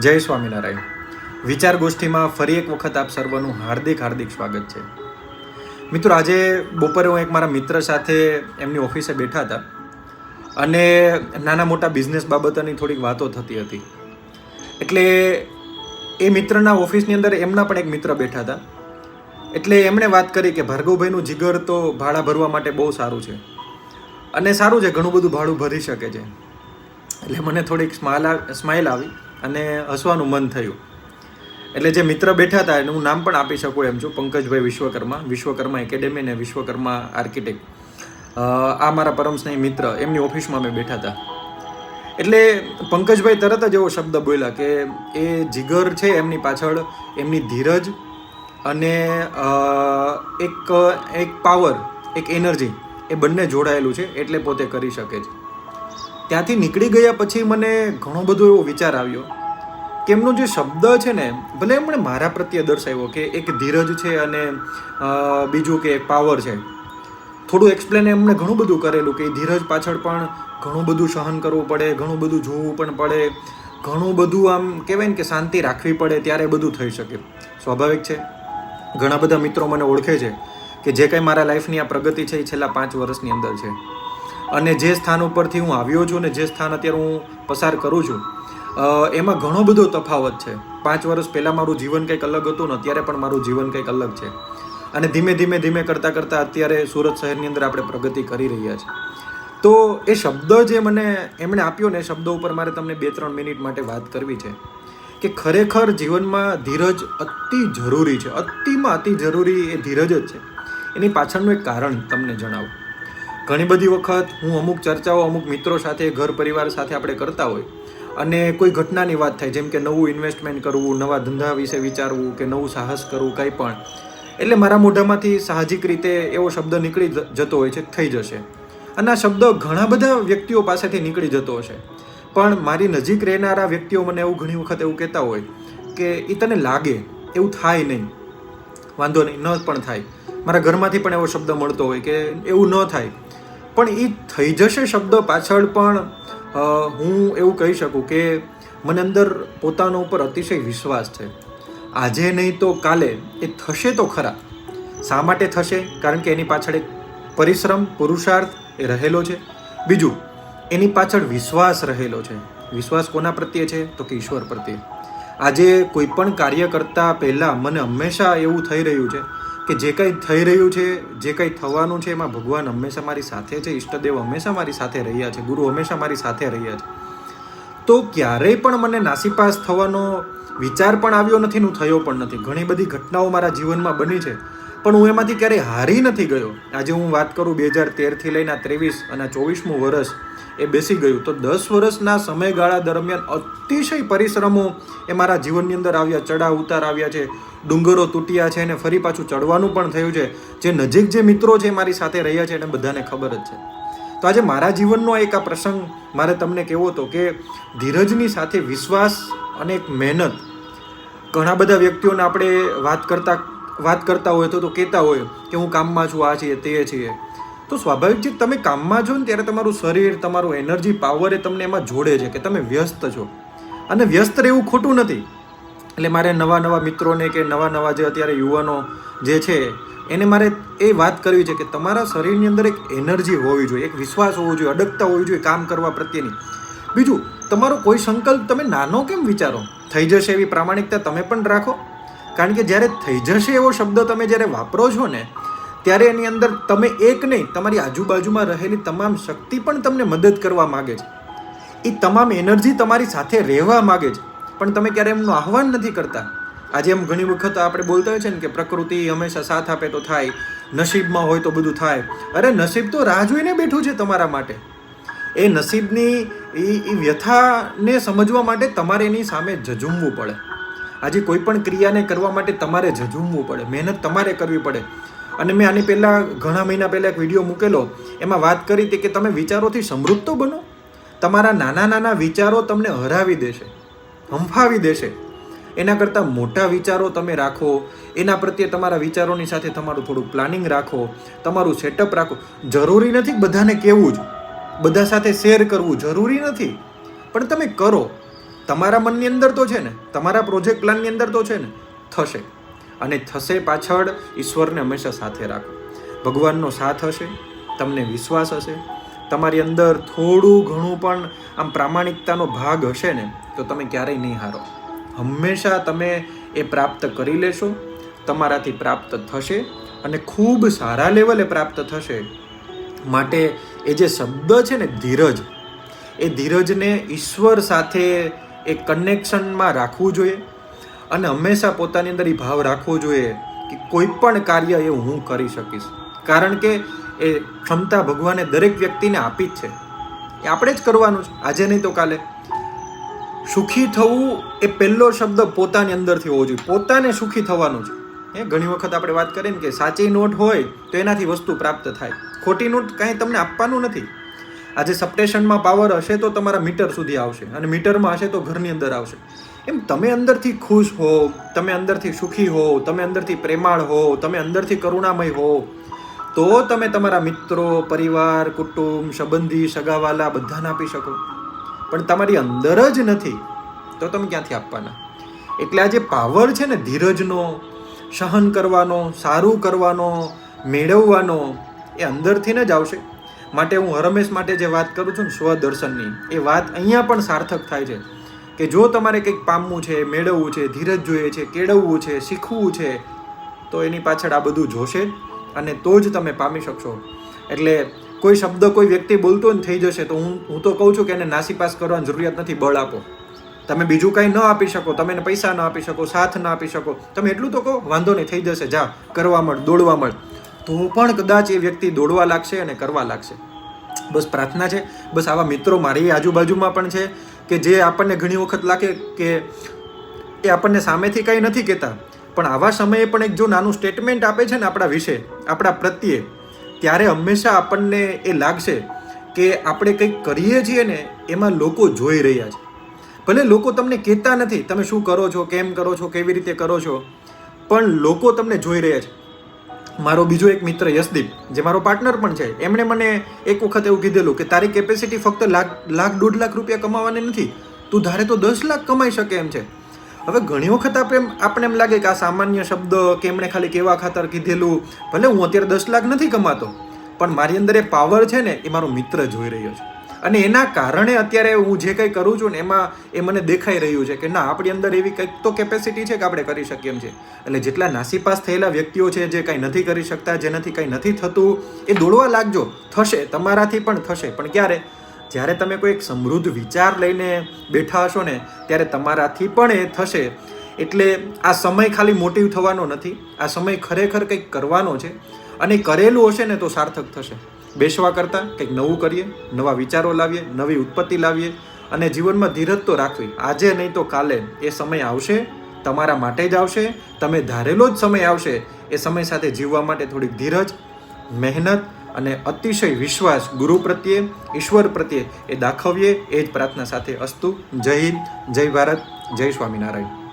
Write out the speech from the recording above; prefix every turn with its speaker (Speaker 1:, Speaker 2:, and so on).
Speaker 1: જય સ્વામિનારાયણ. વિચાર ગોષ્ઠીમાં ફરી એક વખત આપ સર્વનું હાર્દિક હાર્દિક સ્વાગત છે. મિત્રો, આજે બપોરે હું એક મારા મિત્ર સાથે એમની ઓફિસે બેઠા હતા અને નાના મોટા બિઝનેસ બાબતોની થોડીક વાતો થતી હતી. એટલે એ મિત્રના ઓફિસની અંદર એમના પણ એક મિત્ર બેઠા હતા. એટલે એમણે વાત કરી કે, ભાર્ગવભાઈનું જીગર તો ભાડા ભરવા માટે બહુ સારું છે. અને સારું છે, ઘણું બધું ભાડું ભરી શકે છે. એટલે મને થોડીક સ્માઇલ સ્માઇલ આવી. અને હસવાનું મન થયું. એટલે જે મિત્ર બેઠા હતા એનું નામ પણ આપી શકું એમ છું, પંકજભાઈ વિશ્વકર્મા વિશ્વકર્મા એકેડેમી અને વિશ્વકર્મા આર્કિટેક્ટ. આ મારા પરમ સ્નેહી મિત્ર, એમની ઓફિસમાં અમે બેઠા હતા. એટલે પંકજભાઈ તરત જ એવો શબ્દ બોલ્યા કે એ જીગર છે એમની પાછળ, એમની ધીરજ અને એક એક પાવર એક એનર્જી એ બંને જોડાયેલું છે, એટલે પોતે કરી શકે છે. ત્યાંથી નીકળી ગયા પછી મને ઘણો બધો એવો વિચાર આવ્યો કે એમનો જે શબ્દ છે ને, ભલે એમણે મારા પ્રત્યે દર્શાવ્યો કે એક ધીરજ છે અને બીજું કે પાવર છે. થોડું એક્સપ્લેન એમણે ઘણું બધું કરેલું કે ધીરજ પાછળ પણ ઘણું બધું સહન કરવું પડે, ઘણું બધું જોવું પણ પડે, ઘણું બધું આમ કહેવાય ને કે શાંતિ રાખવી પડે ત્યારે બધું થઈ શકે. સ્વાભાવિક છે. ઘણા બધા મિત્રો મને ઓળખે છે કે જે કંઈ મારા લાઈફની આ પ્રગતિ છે એ છેલ્લા પાંચ વર્ષની અંદર છે. અને જે સ્થાન ઉપરથી હું આવ્યો છું અને જે સ્થાન અત્યારે હું પસાર કરું છું એમાં ઘણો બધો તફાવત છે. પાંચ વર્ષ પહેલાં મારું જીવન કંઈક અલગ હતું ને અત્યારે પણ મારું જીવન કંઈક અલગ છે. અને ધીમે ધીમે ધીમે કરતાં કરતાં અત્યારે સુરત શહેરની અંદર આપણે પ્રગતિ કરી રહ્યા છીએ તો એ શબ્દ જે મને એમણે આપ્યો ને એ શબ્દો ઉપર મારે તમને બે ત્રણ મિનિટ માટે વાત કરવી છે કે ખરેખર જીવનમાં ધીરજ અતિ જરૂરી છે. અતિમાં અતિ જરૂરી એ ધીરજ જ છે. એની પાછળનું એક કારણ તમને જણાવું. ઘણી બધી વખત હું અમુક ચર્ચાઓ અમુક મિત્રો સાથે, ઘર પરિવાર સાથે આપણે કરતા હોય અને કોઈ ઘટનાની વાત થાય, જેમ કે નવું ઇન્વેસ્ટમેન્ટ કરવું, નવા ધંધા વિશે વિચારવું કે નવું સાહસ કરવું, કંઈ પણ. એટલે મારા મોઢામાંથી સાહજિક રીતે એવો શબ્દ નીકળી જતો હોય છે, થઈ જશે. અને આ શબ્દ ઘણા બધા વ્યક્તિઓ પાસેથી નીકળી જતો હશે. પણ મારી નજીક રહેનારા વ્યક્તિઓ મને એવું ઘણી વખત એવું કહેતા હોય કે એ તને લાગે, એવું થાય નહીં. વાંધો નહીં, ન પણ થાય. મારા ઘરમાંથી પણ એવો શબ્દ મળતો હોય કે, એવું ન થાય. પણ એ થઈ જશે શબ્દ પાછળ પણ હું એવું કહી શકું કે મને અંદર પોતાનો ઉપર અતિશય વિશ્વાસ છે. આજે નહીં તો કાલે એ થશે તો ખરા. શા માટે થશે? કારણ કે એની પાછળ એક પરિશ્રમ, પુરુષાર્થ એ રહેલો છે. બીજું, એની પાછળ વિશ્વાસ રહેલો છે. વિશ્વાસ કોના પ્રત્યે છે? તો કે ઈશ્વર પ્રત્યે. આજે કોઈ પણ કાર્ય કરતા પહેલાં મને હંમેશા એવું થઈ રહ્યું છે કે જે કંઈ થઈ રહ્યું છે, જે કંઈ થવાનું છે, એમાં ભગવાન હંમેશા મારી સાથે છે, ઈષ્ટદેવ હંમેશા મારી સાથે રહ્યા છે, ગુરુ હંમેશા મારી સાથે રહ્યા છે. તો ક્યારેય પણ મને નાસીપાસ થવાનો વિચાર પણ આવ્યો નથી હું થયો પણ નથી. ઘણી બધી ઘટનાઓ મારા જીવનમાં બની છે, પણ હું એમાંથી ક્યારેય હારી નથી ગયો. આજે હું વાત કરું બે હજાર તેરથી લઈને ત્રેવીસ અને ચોવીસમું વર્ષ એ બેસી ગયું. તો દસ વર્ષના સમયગાળા દરમિયાન અતિશય પરિશ્રમો એ મારા જીવનની અંદર આવ્યા. ચડાવ ઉતાર આવ્યા છે. ડુંગરો તૂટ્યા છે અને ફરી પાછું ચડવાનું પણ થયું છે. જે નજીક જે મિત્રો છે મારી સાથે રહ્યા છે એને બધાને ખબર જ છે. તો આજે મારા જીવનનો એક આ પ્રસંગ મારે તમને કહેવો હતો કે ધીરજની સાથે વિશ્વાસ અને એક મહેનત. ઘણા બધા વ્યક્તિઓને આપણે વાત કરતા વાત કરતા હોય તો કહેતા હોય કે હું કામમાં છું, આ છીએ તે છીએ તો સ્વાભાવિક છે, તમે કામમાં છો ને ત્યારે તમારું શરીર, તમારું એનર્જી પાવર એ તમને એમાં જોડે છે કે તમે વ્યસ્ત છો. અને વ્યસ્ત રહેવું ખોટું નથી. એટલે મારે નવા નવા મિત્રોને કે નવા નવા જે અત્યારે યુવાનો જે છે, એને મારે એ વાત કરવી છે કે તમારા શરીરની અંદર એક એનર્જી હોવી જોઈએ, એક વિશ્વાસ હોવો જોઈએ, અડગતા હોવી જોઈએ કામ કરવા પ્રત્યેની. બીજું, તમારો કોઈ સંકલ્પ તમે નાનો કેમ વિચારો? થઈ જશે એવી પ્રામાણિકતા તમે પણ રાખો. કારણ કે જ્યારે થઈ જશે એવો શબ્દ તમે જ્યારે વાપરો છો ને ત્યારે એની અંદર તમે એક નહીં, તમારી આજુબાજુમાં રહેલી તમામ શક્તિ પણ તમને મદદ કરવા માગે છે. એ તમામ એનર્જી તમારી સાથે રહેવા માગે છે. પણ તમે ક્યારે એમનું આહવાન નથી કરતા? આજે એમ ઘણી વખત આપણે બોલતા હોય છે ને કે પ્રકૃતિ હંમેશા સાથ આપે તો થાય, નસીબમાં હોય તો બધું થાય. અરે નસીબ તો રાહ જોઈને બેઠું છે તમારા માટે. એ નસીબની, એ વ્યથાને સમજવા માટે તમારે એની સામે ઝઝૂમવું પડે. આજે કોઈ પણ ક્રિયાને કરવા માટે તમારે ઝઝૂમવું પડે. મહેનત તમારે કરવી પડે. અને મેં આની પહેલાં ઘણા મહિના પહેલાં એક વીડિયો મૂકેલો, એમાં વાત કરી હતી કે તમે વિચારોથી સમૃદ્ધ તો બનો. તમારા નાના નાના વિચારો તમને હરાવી દેશે, હંફાવી દેશે. એના કરતાં મોટા વિચારો તમે રાખો, એના પ્રત્યે તમારા વિચારોની સાથે તમારું થોડું પ્લાનિંગ રાખો, તમારું સેટઅપ રાખો. જરૂરી નથી બધાને કહેવું જ, બધા સાથે શેર કરવું જરૂરી નથી. પણ તમે કરો. તમારા મનની અંદર તો છે ને, તમારા પ્રોજેક્ટ પ્લાનની અંદર તો છે ને, થશે. અને થશે પાછળ ઈશ્વરને હંમેશા સાથે રાખો. ભગવાનનો સાથ હશે, તમને વિશ્વાસ હશે. તમારી અંદર થોડું ઘણું પણ આમ પ્રામાણિકતાનો ભાગ હશે ને, તો તમે ક્યારેય નહીં હારો. હંમેશા તમે એ પ્રાપ્ત કરી લેશો, તમારાથી પ્રાપ્ત થશે અને ખૂબ સારા લેવલે પ્રાપ્ત થશે. માટે એ જે શબ્દ છે ને ધીરજ, એ ધીરજને ઈશ્વર સાથે એ કનેક્શનમાં રાખવું જોઈએ. અને હંમેશા પોતાની અંદર એ ભાવ રાખવો જોઈએ કે કોઈ પણ કાર્ય એ હું કરી શકીશ. કારણ કે એ ક્ષમતા ભગવાને દરેક વ્યક્તિને આપી જ છે. એ આપણે જ કરવાનું છે. આજે નહીં તો કાલે. સુખી થવું એ પહેલો શબ્દ પોતાની અંદરથી હોવો જોઈએ. પોતાને સુખી થવાનું છે. એ ઘણી વખત આપણે વાત કરીએ ને કે સાચી નોટ હોય તો એનાથી વસ્તુ પ્રાપ્ત થાય. ખોટી નોટ કાંઈ તમને આપવાનું નથી. આજે સપ્ટેશનમાં પાવર હશે તો તમારા મીટર સુધી આવશે અને મીટરમાં હશે તો ઘરની અંદર આવશે. એમ તમે અંદરથી ખુશ હો, તમે અંદરથી સુખી હો, તમે અંદરથી પ્રેમાળ હો, તમે અંદરથી કરુણામય હો, તો તમે તમારા મિત્રો, પરિવાર, કુટુંબ, સંબંધી, સગાવાલા બધાને આપી શકો. પણ તમારી અંદર જ નથી, તો તમે ક્યાંથી આપવાના? એટલે આ જે પાવર છે ને ધીરજનો, સહન કરવાનો, સારું કરવાનો, મેળવવાનો, એ અંદરથી ને જ આવશે. માટે હું હરમેશ માટે જે વાત કરું છું ને સ્વદર્શનની, એ વાત અહીંયા પણ સાર્થક થાય છે. કે જો તમારે કંઈક પામવું છે, મેળવવું છે, ધીરજ જોઈએ છે, કેળવવું છે, શીખવું છે, તો એની પાછળ આ બધું જોશે અને તો જ તમે પામી શકશો. એટલે કોઈ શબ્દ કોઈ વ્યક્તિ બોલતો ને થઈ જશે, તો હું હું તો કહું છું કે એને નાસીપાસ કરવાની જરૂરિયાત નથી, બળ આપો. તમે બીજું કાંઈ ન આપી શકો, તમે એને પૈસા ન આપી શકો, સાથ ન આપી શકો. તમે એટલું તો કહો, વાંધો નહીં, થઈ જશે, જા, કરવા મળ, દોડવા મળ. તો પણ કદાચ એ વ્યક્તિ દોડવા લાગશે અને કરવા લાગશે. બસ પ્રાર્થના છે. બસ આવા મિત્રો મારી આજુબાજુમાં પણ છે કે જે આપણને ઘણી વખત લાગે કે એ આપણને સામેથી કંઈ નથી કહેતા. પણ આવા સમયે પણ એક જો નાનું સ્ટેટમેન્ટ આપે છે ને આપણા વિશે, આપણા પ્રત્યે, ત્યારે હંમેશા આપણને એ લાગશે કે આપણે કંઈક કરીએ છીએ ને એમાં લોકો જોઈ રહ્યા છે. ભલે લોકો તમને કહેતા નથી, તમે શું કરો છો, કેમ કરો છો, કેવી રીતે કરો છો, પણ લોકો તમને જોઈ રહ્યા છે. મારો બીજો એક મિત્ર યશદીપ, જે મારો પાર્ટનર પણ છે, એમણે મને એક વખત એવું કીધેલું કે તારી કેપેસિટી ફક્ત લાખ લાખ, દોઢ લાખ રૂપિયા કમાવાની નથી, તું ધારે તો દસ લાખ કમાઈ શકે એમ છે. હવે ઘણી વખત આપણે આપણે એમ લાગે કે આ સામાન્ય શબ્દ કે એમણે ખાલી કેવા ખાતર કીધેલું, ભલે હું અત્યારે દસ લાખ નથી કમાતો, પણ મારી અંદર એ પાવર છે ને, એ મારો મિત્ર જોઈ રહ્યો છે. અને એના કારણે અત્યારે હું જે કંઈ કરું છું ને એમાં એ મને દેખાઈ રહ્યું છે કે ના, આપણી અંદર એવી કંઈક તો કેપેસિટી છે કે આપણે કરી શકીએ એમ છે. એટલે જેટલા નાસીપાસ થયેલા વ્યક્તિઓ છે જે કંઈ નથી કરી શકતા, જેનાથી કંઈ નથી થતું, એ દોડવા લાગજો. થશે, તમારાથી પણ થશે. પણ ક્યારે? જ્યારે તમે કોઈ એક સમૃદ્ધ વિચાર લઈને બેઠા હશો ને, ત્યારે તમારાથી પણ એ થશે. એટલે આ સમય ખાલી મોટિવ થવાનો નથી. આ સમય ખરેખર કંઈક કરવાનો છે. અને કરેલું હશે ને તો સાર્થક થશે. બેસવા કરતાં કંઈક નવું કરીએ, નવા વિચારો લાવીએ, નવી ઉત્પત્તિ લાવીએ અને જીવનમાં ધીરજ તો રાખવી. આજે નહીં તો કાલે. એ સમય આવશે, તમારા માટે જ આવશે, તમે ધારેલો જ સમય આવશે. એ સમય સાથે જીવવા માટે થોડીક ધીરજ, મહેનત અને અતિશય વિશ્વાસ ગુરુ પ્રત્યે, ઈશ્વર પ્રત્યે એ દાખવીએ. એ જ પ્રાર્થના સાથે અસ્તુ. જય હિન્દ, જય ભારત, જય સ્વામિનારાયણ.